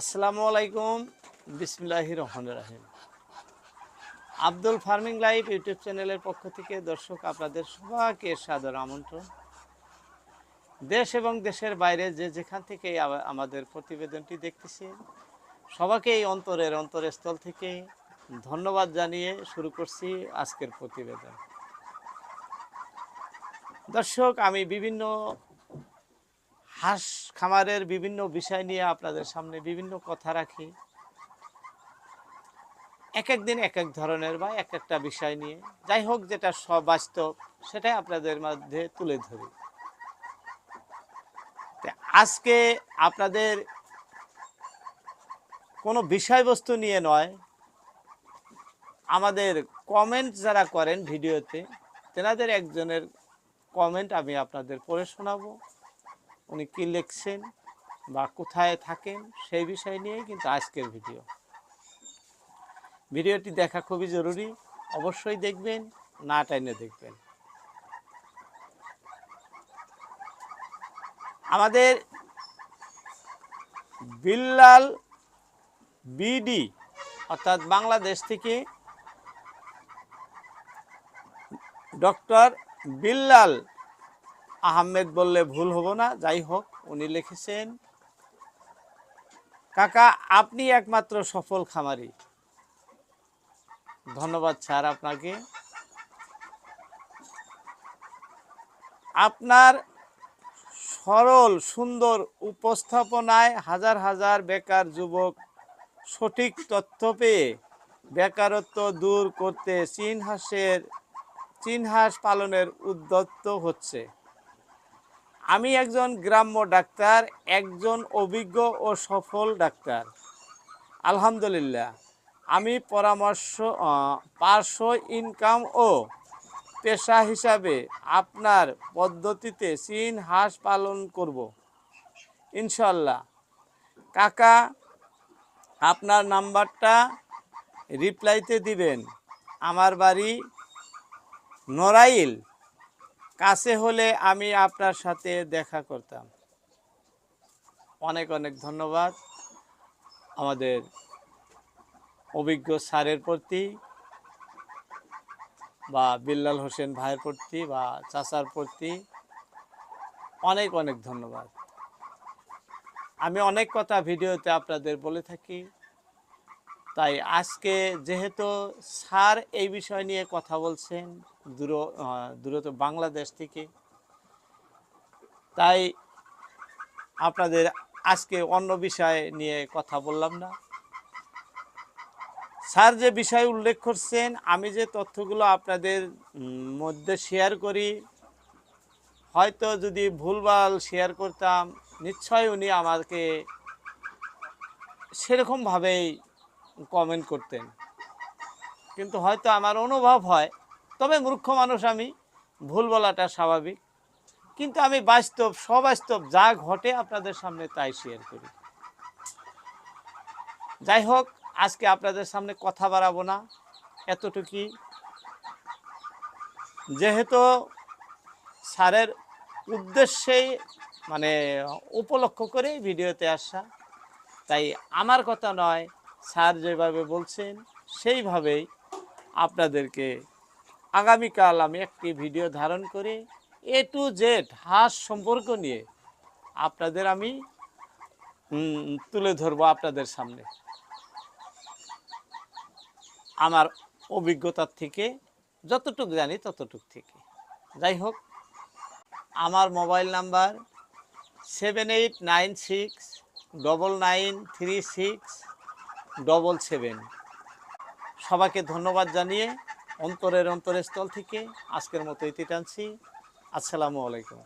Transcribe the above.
আসসালামু আলাইকুম। বিসমিল্লাহির রহমান রাহিম। আব্দুল ফার্মিং লাইভ ইউটিউব চ্যানেলের পক্ষ থেকে দর্শক আপনাদের সবাইকে সাদর আমন্ত্রণ। দেশ এবং দেশের বাইরে যে যেখান থেকে আমাদের প্রতিবেদনটি দেখতেছি, সবাইকে এই অন্তরের অন্তরস্থল থেকে ধন্যবাদ জানিয়ে শুরু করছি আজকের প্রতিবেদন। দর্শক, আমি বিভিন্ন হাঁস খামারের বিভিন্ন বিষয় নিয়ে আপনাদের সামনে বিভিন্ন কথা রাখি। এক এক দিন এক এক ধরনের বা এক একটা বিষয় নিয়ে। যাই হোক, যেটা সবাস্তব সেটাই আপনাদের মধ্যে তুলে ধরি। আজকে আপনাদের কোনো বিষয়বস্তু নিয়ে নয়, আমাদের কমেন্ট যারা করেন ভিডিওতে, তেনাদের একজনের কমেন্ট আমি আপনাদের পড়ে শোনাবো। উনি কী লিখছেন বা কোথায় থাকেন সেই বিষয় নিয়েই কিন্তু আজকের ভিডিও। ভিডিওটি দেখা খুবই জরুরি। অবশ্যই দেখবেন, না টাইনে দেখবেন। আমাদের বিল্লাল বিডি, অর্থাৎ বাংলাদেশ থেকে ডক্টর বিল্লাল আহমেদ বললে ভুল হব না, যাই হোক, উনি লিখেছেন, কাকা, আপনি একমাত্র সফল খামারি। ধন্যবাদ স্যার আপনাকে। আপনার সরল, সুন্দর উপস্থাপনায় হাজার হাজার বেকার যুবক সঠিক তথ্য পেয়ে বেকারত্ব দূর করতে চীন হাঁসের চীন হাঁস পালনের উদ্যত্ত হচ্ছে। আমি একজন গ্রাম্য ডাক্তার, একজন অভিজ্ঞ ও সফল ডাক্তার। আলহামদুলিল্লাহ, আমি পরামর্শ পার্শ্ব ইনকাম ও পেশা হিসাবে আপনার পদ্ধতিতে চীন হাঁস পালন করব। ইনশাল্লাহ কাকা, আপনার নাম্বারটা রিপ্লাইতে দিবেন। আমার বাড়ি নড়াইল। কাছে হলে আমি আপনার সাথে দেখা করতাম। অনেক অনেক ধন্যবাদ আমাদের অভিজ্ঞ স্যারের প্রতি বা বিল্লাল হোসেন ভাইয়ের প্রতি বা চাচার প্রতি অনেক অনেক ধন্যবাদ। আমি অনেক কথা ভিডিওতে আপনাদের বলে থাকি, তাই আজকে যেহেতু স্যার এই বিষয় নিয়ে কথা বলছেন দূর দূরত বাংলাদেশ থেকে। তাই আপনাদের আজকে অন্য বিষয় নিয়ে কথা বললাম না। স্যার যে বিষয় উল্লেখ করছেন, আমি যে তথ্যগুলো আপনাদের মধ্যে শেয়ার করি, হয়তো যদি ভুলভাল শেয়ার করতাম নিশ্চয় উনি আমাকে সেরকমভাবেই কমেন্ট করতেন। কিন্তু হয়তো আমার অনুভব হয় তবে মূর্খ মানুষ আমি, ভুল বলাটা স্বাভাবিক। কিন্তু আমি বাস্তব, সবাস্তব যা ঘটে আপনাদের সামনে তাই শেয়ার করি। যাই হোক, আজকে আপনাদের সামনে কথা বাড়াবো না, এতটুকুই। যেহেতু স্যারের উদ্দেশ্যেই মানে উপলক্ষ করেই ভিডিওতে আসা, তাই আমার কথা নয়, স্যার যেভাবে বলছেন, সেইভাবেই আপনাদেরকে আগামীকাল আমি একটি ভিডিও ধারণ করে। এ টু জেড হাঁস সম্পর্ক নিয়ে আপনাদের আমি তুলে ধরবো আপনাদের সামনে। আমার অভিজ্ঞতার থেকে, যতটুক জানি ততটুক থেকে। যাই হোক, আমার mobile number seven eight nine six double nine three six double seven. সবাইকে ধন্যবাদ জানিয়ে অন্তরের অন্তরের স্থল থেকে আজকের মতো ইতি টানছি। আসসালামু আলাইকুম।